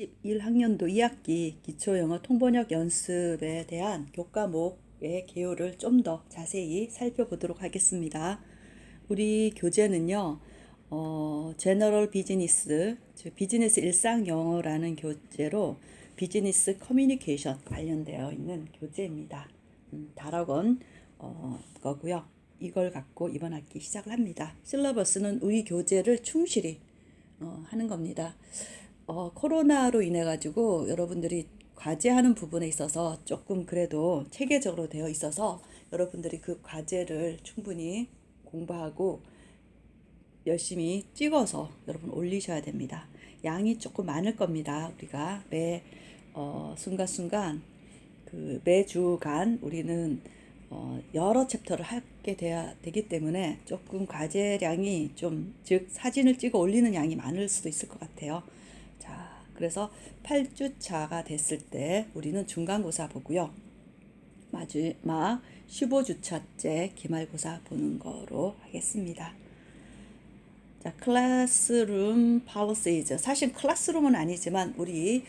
11학년도 2학기 기초영어 통번역 연습에 대한 교과목의 개요를 좀 더 자세히 살펴보도록 하겠습니다. 우리 교재는요, 어, 제너럴 비즈니스, 즉 비즈니스 일상 영어라는 교재로 비즈니스 커뮤니케이션 관련되어 있는 교재입니다. 음, 다락원 어, 거고요. 이걸 갖고 이번 학기 시작을 합니다. 실러버스는 우리 교재를 충실히 어, 하는 겁니다. 어, 코로나로 인해 가지고 여러분들이 과제하는 부분에 있어서 조금 그래도 체계적으로 되어 있어서 여러분들이 그 과제를 충분히 공부하고 열심히 찍어서 여러분 올리셔야 됩니다. 양이 조금 많을 겁니다. 우리가 매 어, 순간순간 그 매주간 우리는 어, 여러 챕터를 하게 돼야 되기 때문에 조금 과제량이 좀 즉 사진을 찍어 올리는 양이 많을 수도 있을 것 같아요. 자, 그래서 8주차가 됐을 때 우리는 중간고사 보고요. 마지막 15주차째 기말고사 보는 거로 하겠습니다. 자, 클래스룸 policies. 사실 클래스룸은 아니지만 우리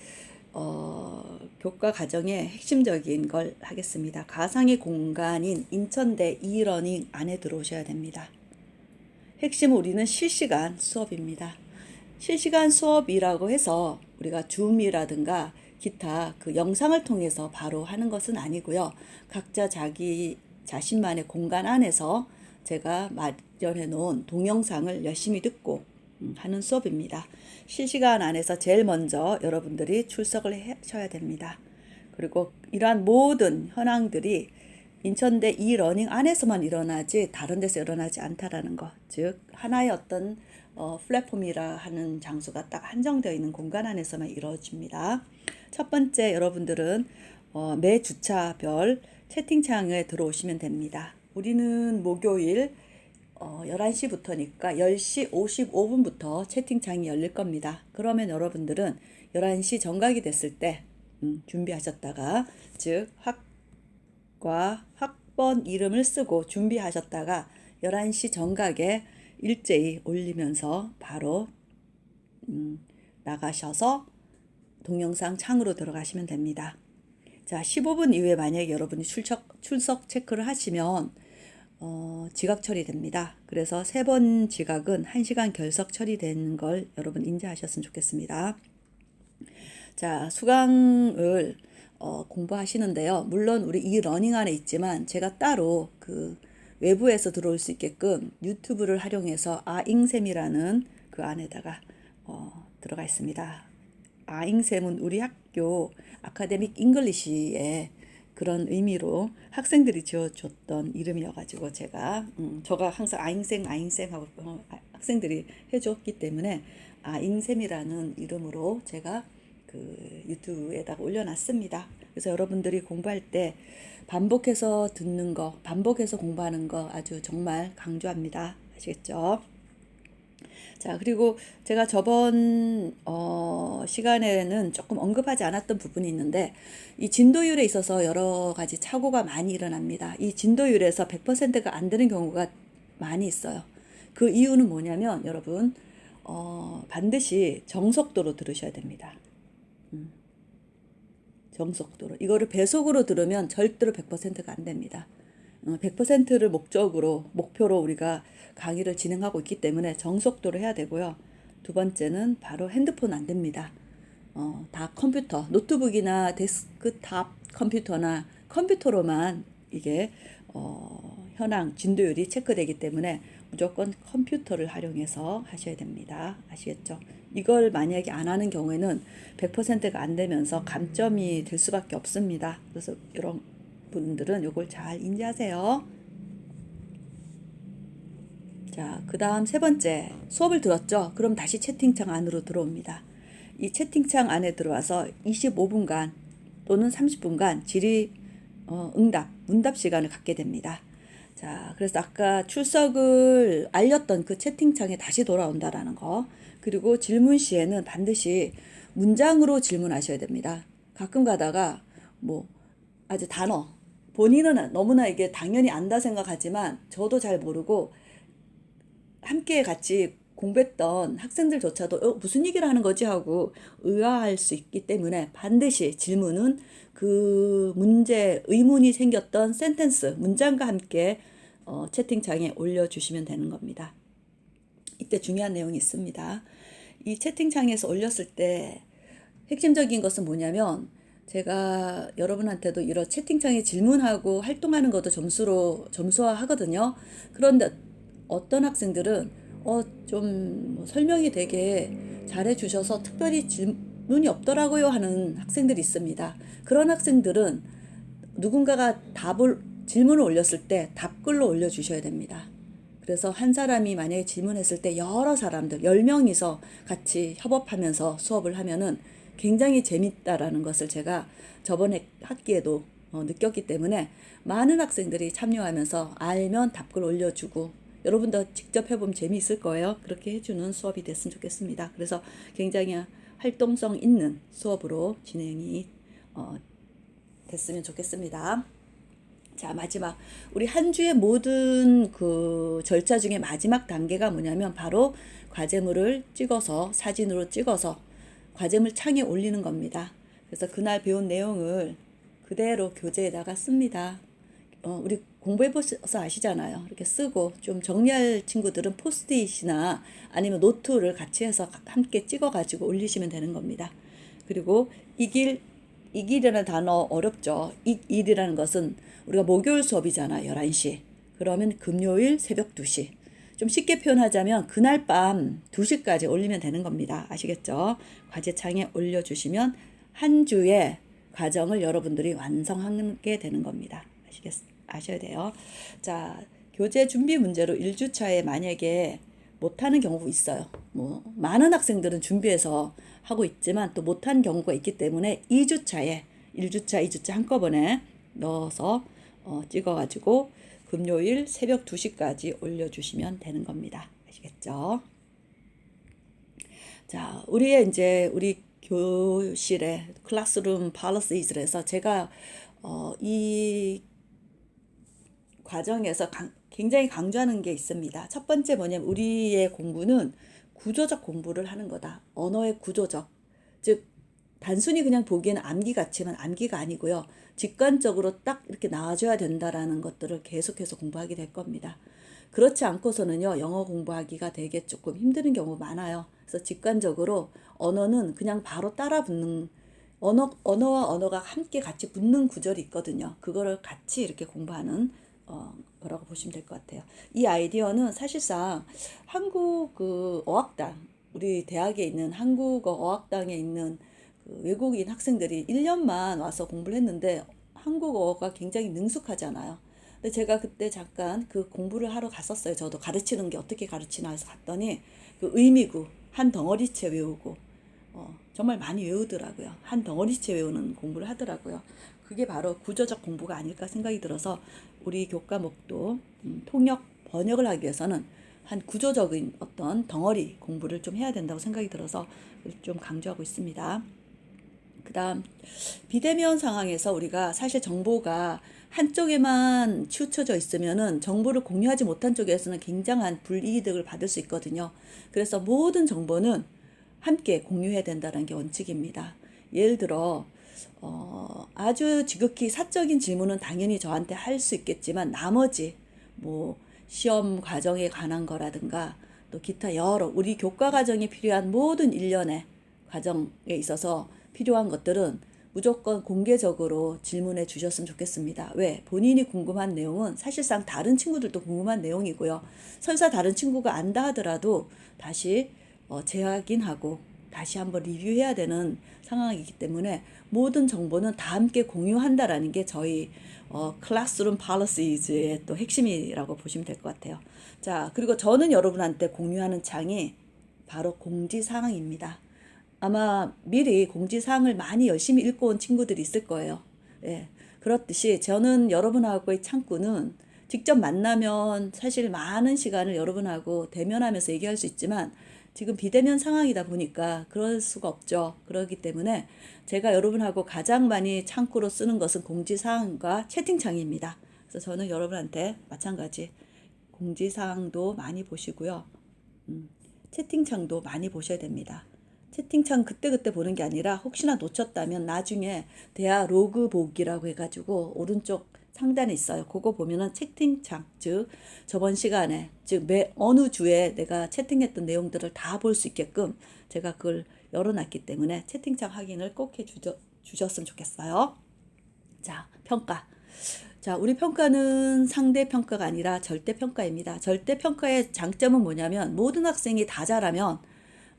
어, 교과 과정의 핵심적인 걸 하겠습니다. 가상의 공간인 인천대 이러닝 안에 들어오셔야 됩니다. 핵심은 우리는 실시간 수업입니다. 실시간 수업이라고 해서 우리가 줌이라든가 기타 그 영상을 통해서 바로 하는 것은 아니고요. 각자 자기 자신만의 공간 안에서 제가 마련해 놓은 동영상을 열심히 듣고 음, 하는 수업입니다. 실시간 안에서 제일 먼저 여러분들이 출석을 하셔야 됩니다. 그리고 이러한 모든 현황들이 인천대 이 러닝 안에서만 일어나지 다른 데서 일어나지 않다라는 것. 즉 하나의 어떤 어, 플랫폼이라 하는 장소가 딱 한정되어 있는 공간 안에서만 이루어집니다. 첫 번째 여러분들은 어, 매 주차별 채팅창에 들어오시면 됩니다. 우리는 목요일 어, 11시부터니까 10시 55분부터 채팅창이 열릴 겁니다. 그러면 여러분들은 11시 정각이 됐을 때 음, 준비하셨다가 즉 학과 학번 이름을 쓰고 준비하셨다가 11시 정각에 일제히 올리면서 바로 음, 나가셔서 동영상 창으로 들어가시면 됩니다. 자, 15분 이후에 만약에 여러분이 출석, 출석 체크를 하시면 어, 지각 처리됩니다. 그래서 세 번 지각은 1시간 결석 처리되는 걸 여러분 인지하셨으면 좋겠습니다. 자, 수강을 어, 공부하시는데요. 물론 우리 이 러닝 안에 있지만 제가 따로 그 외부에서 들어올 수 있게끔 유튜브를 활용해서 아잉샘이라는 그 안에다가 어, 들어가 있습니다. 아잉샘은 우리 학교 아카데믹 잉글리시의 그런 의미로 학생들이 지어줬던 이름이어가지고 제가 음, 저가 항상 아잉생 아잉생 하고 어, 학생들이 해줬기 때문에 아잉샘이라는 이름으로 제가 그 유튜브에다가 올려놨습니다. 그래서 여러분들이 공부할 때 반복해서 듣는 거, 반복해서 공부하는 거 아주 정말 강조합니다. 아시겠죠? 자, 그리고 제가 저번 어, 시간에는 조금 언급하지 않았던 부분이 있는데 이 진도율에 있어서 여러 가지 착오가 많이 일어납니다. 이 진도율에서 100%가 안 되는 경우가 많이 있어요. 그 이유는 뭐냐면 여러분 어, 반드시 정속도로 들으셔야 됩니다. 음. 정속도로. 이거를 배속으로 들으면 절대로 100%가 안 됩니다. 100%를 목적으로, 목표로 우리가 강의를 진행하고 있기 때문에 정속도로 해야 되고요. 두 번째는 바로 핸드폰 안 됩니다. 어, 다 컴퓨터, 노트북이나 데스크탑 컴퓨터나 컴퓨터로만 이게 어, 현황, 진도율이 체크되기 때문에 무조건 컴퓨터를 활용해서 하셔야 됩니다. 아시겠죠? 이걸 만약에 안 하는 경우에는 100%가 안 되면서 감점이 될 수밖에 없습니다. 그래서 이런 분들은 이걸 잘 인지하세요. 자, 그 다음 세 번째 수업을 들었죠? 그럼 다시 채팅창 안으로 들어옵니다. 이 채팅창 안에 들어와서 25분간 또는 30분간 질의 어, 응답, 문답 시간을 갖게 됩니다. 자, 그래서 아까 출석을 알렸던 그 채팅창에 다시 돌아온다라는 거. 그리고 질문 시에는 반드시 문장으로 질문하셔야 됩니다. 가끔 가다가 뭐 아주 단어 본인은 너무나 이게 당연히 안다 생각하지만 저도 잘 모르고 함께 같이 공부했던 학생들조차도 어, 무슨 얘기를 하는 거지 하고 의아할 수 있기 때문에 반드시 질문은 그 문제 의문이 생겼던 센텐스 문장과 함께 어, 채팅창에 올려주시면 되는 겁니다. 이때 중요한 내용이 있습니다. 이 채팅창에서 올렸을 때 핵심적인 것은 뭐냐면 제가 여러분한테도 이런 채팅창에 질문하고 활동하는 것도 점수로 점수화 하거든요. 그런데 어떤 학생들은 어좀 뭐 설명이 되게 잘해 주셔서 특별히 질문이 없더라고요 하는 학생들이 있습니다. 그런 학생들은 누군가가 답을 질문을 올렸을 때 답글로 올려 주셔야 됩니다. 그래서 한 사람이 만약에 질문했을 때 여러 사람들, 10명이서 같이 협업하면서 수업을 하면은 굉장히 재밌다라는 것을 제가 저번에 학기에도 어, 느꼈기 때문에 많은 학생들이 참여하면서 알면 답글 올려주고 여러분도 직접 해보면 재미있을 거예요. 그렇게 해주는 수업이 됐으면 좋겠습니다. 그래서 굉장히 활동성 있는 수업으로 진행이 어, 됐으면 좋겠습니다. 자, 마지막. 우리 한 주의 모든 그 절차 중에 마지막 단계가 뭐냐면 바로 과제물을 찍어서 사진으로 찍어서 과제물 창에 올리는 겁니다. 그래서 그날 배운 내용을 그대로 교재에다가 씁니다. 어, 우리 공부해보셔서 아시잖아요. 이렇게 쓰고 좀 정리할 친구들은 포스트잇이나 아니면 노트를 같이 해서 함께 찍어가지고 올리시면 되는 겁니다. 그리고 이길, 이길이라는 단어 어렵죠. 이 일이라는 것은 우리가 목요일 수업이잖아. 11시. 그러면 금요일 새벽 2시. 좀 쉽게 표현하자면 그날 밤 2시까지 올리면 되는 겁니다. 아시겠죠? 과제창에 올려주시면 한 주의 과정을 여러분들이 완성하게 되는 겁니다. 아시겠, 아셔야 돼요. 자, 교재 준비 문제로 1주차에 만약에 못하는 경우가 있어요. 뭐, 많은 학생들은 준비해서 하고 있지만 또 못한 경우가 있기 때문에 2주차에 1주차, 2주차 한꺼번에 넣어서 어, 찍어가지고 금요일 새벽 2시까지 올려주시면 되는 겁니다. 아시겠죠? 자, 우리의 이제 우리 교실의 클래스룸 팔러시즈에서 제가 어, 이 과정에서 강, 굉장히 강조하는 게 있습니다. 첫 번째 뭐냐면 우리의 공부는 구조적 공부를 하는 거다. 언어의 구조적. 즉 단순히 그냥 보기에는 암기 같지만 암기가 아니고요. 직관적으로 딱 이렇게 나와줘야 된다라는 것들을 계속해서 공부하게 될 겁니다. 그렇지 않고서는요, 영어 공부하기가 되게 조금 힘드는 경우 많아요. 그래서 직관적으로 언어는 그냥 바로 따라 붙는, 언어, 언어와 언어가 함께 같이 붙는 구절이 있거든요. 그거를 같이 이렇게 공부하는, 어, 거라고 보시면 될 것 같아요. 이 아이디어는 사실상 한국 그 어학당, 우리 대학에 있는 한국어 어학당에 있는 그 외국인 학생들이 1년만 와서 공부를 했는데 한국어가 굉장히 능숙하잖아요. 근데 제가 그때 잠깐 그 공부를 하러 갔었어요. 저도 가르치는 게 어떻게 가르치나 해서 갔더니 그 의미구 한 덩어리째 외우고 어, 정말 많이 외우더라고요. 한 덩어리째 외우는 공부를 하더라고요. 그게 바로 구조적 공부가 아닐까 생각이 들어서 우리 교과목도 음, 통역 번역을 하기 위해서는 한 구조적인 어떤 덩어리 공부를 좀 해야 된다고 생각이 들어서 좀 강조하고 있습니다. 그 다음, 비대면 상황에서 우리가 사실 정보가 한쪽에만 치우쳐져 있으면은 정보를 공유하지 못한 쪽에서는 굉장한 불이익을 받을 수 있거든요. 그래서 모든 정보는 함께 공유해야 된다는 게 원칙입니다. 예를 들어, 어, 아주 지극히 사적인 질문은 당연히 저한테 할 수 있겠지만 나머지 뭐 시험 과정에 관한 거라든가 또 기타 여러 우리 교과 과정에 필요한 모든 일련의 과정에 있어서 필요한 것들은 무조건 공개적으로 질문해 주셨으면 좋겠습니다. 왜? 본인이 궁금한 내용은 사실상 다른 친구들도 궁금한 내용이고요. 설사 다른 친구가 안다 하더라도 다시 어, 재확인하고 다시 한번 리뷰해야 되는 상황이기 때문에 모든 정보는 다 함께 공유한다라는 게 저희 어, 클래스룸 팔러시즈의 또 핵심이라고 보시면 될 것 같아요. 자, 그리고 저는 여러분한테 공유하는 창이 바로 공지사항입니다. 아마 미리 공지사항을 많이 열심히 읽고 온 친구들이 있을 거예요. 예. 그렇듯이 저는 여러분하고의 창구는 직접 만나면 사실 많은 시간을 여러분하고 대면하면서 얘기할 수 있지만 지금 비대면 상황이다 보니까 그럴 수가 없죠. 그렇기 때문에 제가 여러분하고 가장 많이 창구로 쓰는 것은 공지사항과 채팅창입니다. 그래서 저는 여러분한테 마찬가지 공지사항도 많이 보시고요. 음, 채팅창도 많이 보셔야 됩니다. 채팅창 그때그때 보는 게 아니라 혹시나 놓쳤다면 나중에 대화 로그 보기라고 해가지고 오른쪽 상단에 있어요. 그거 보면은 채팅창, 즉 저번 시간에 즉 매 어느 주에 내가 채팅했던 내용들을 다 볼 수 있게끔 제가 그걸 열어놨기 때문에 채팅창 확인을 꼭 해주셨으면 좋겠어요. 자, 평가. 자, 우리 평가는 상대 평가가 아니라 절대 평가입니다. 절대 평가의 장점은 뭐냐면 모든 학생이 다 잘하면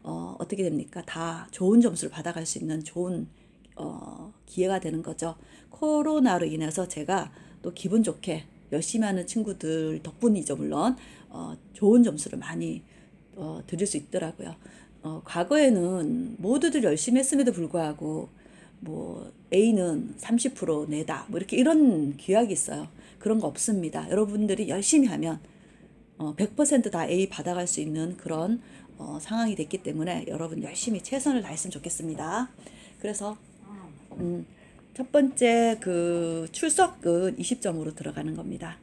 어, 어떻게 됩니까? 다 좋은 점수를 받아갈 수 있는 좋은 어, 기회가 되는 거죠. 코로나로 인해서 제가 또 기분 좋게 열심히 하는 친구들 덕분이죠, 물론. 어, 좋은 점수를 많이 어, 드릴 수 있더라고요. 어, 과거에는 모두들 열심히 했음에도 불구하고 뭐 A는 30% 내다 뭐 이렇게 이런 규약이 있어요. 그런 거 없습니다. 여러분들이 열심히 하면 어, 100%다 A 받아갈 수 있는 그런 어, 상황이 됐기 때문에 여러분 열심히 최선을 다했으면 좋겠습니다. 그래서 음, 첫 번째 그 출석은 20점으로 들어가는 겁니다.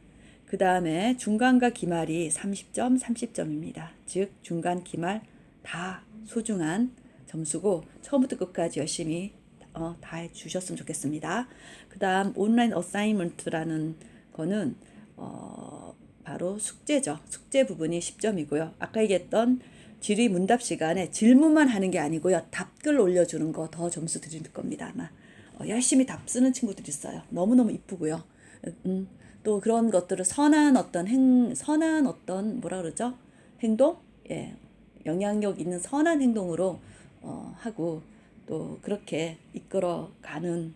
그 다음에 중간과 기말이 30점, 30점입니다. 즉 중간, 기말 다 소중한 점수고 처음부터 끝까지 열심히 어, 다 해주셨으면 좋겠습니다. 그 다음 온라인 어사이먼트라는 거는 어, 바로 숙제죠. 숙제 부분이 10점이고요. 아까 얘기했던 질의 문답 시간에 질문만 하는 게 아니고요. 답글 올려주는 거 더 점수 드릴 겁니다. 아마 어, 열심히 답 쓰는 친구들이 있어요. 너무너무 이쁘고요. 음, 또 그런 것들을 선한 어떤 행, 선한 어떤 뭐라 그러죠? 행동? 예. 영향력 있는 선한 행동으로 어, 하고 또 그렇게 이끌어 가는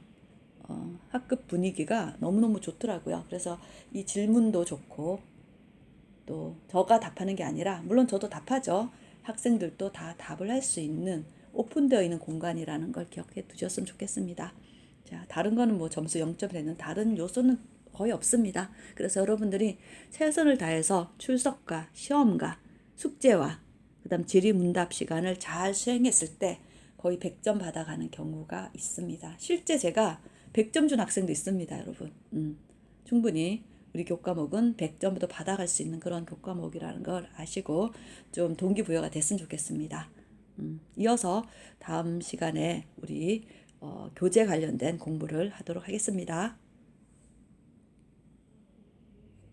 어, 학급 분위기가 너무너무 좋더라고요. 그래서 이 질문도 좋고 또 저가 답하는 게 아니라 물론 저도 답하죠. 학생들도 다 답을 할 수 있는 오픈되어 있는 공간이라는 걸 기억해 두셨으면 좋겠습니다. 자, 다른 거는 뭐 점수 0점 되는 다른 요소는 거의 없습니다. 그래서 여러분들이 최선을 다해서 출석과 시험과 숙제와 그다음 질의 문답 시간을 잘 수행했을 때 거의 100점 받아가는 경우가 있습니다. 실제 제가 100점 준 학생도 있습니다, 여러분. 음, 충분히 우리 교과목은 100점도 받아갈 수 있는 그런 교과목이라는 걸 아시고 좀 동기부여가 됐으면 좋겠습니다. 음, 이어서 다음 시간에 우리 어, 교재 관련된 공부를 하도록 하겠습니다.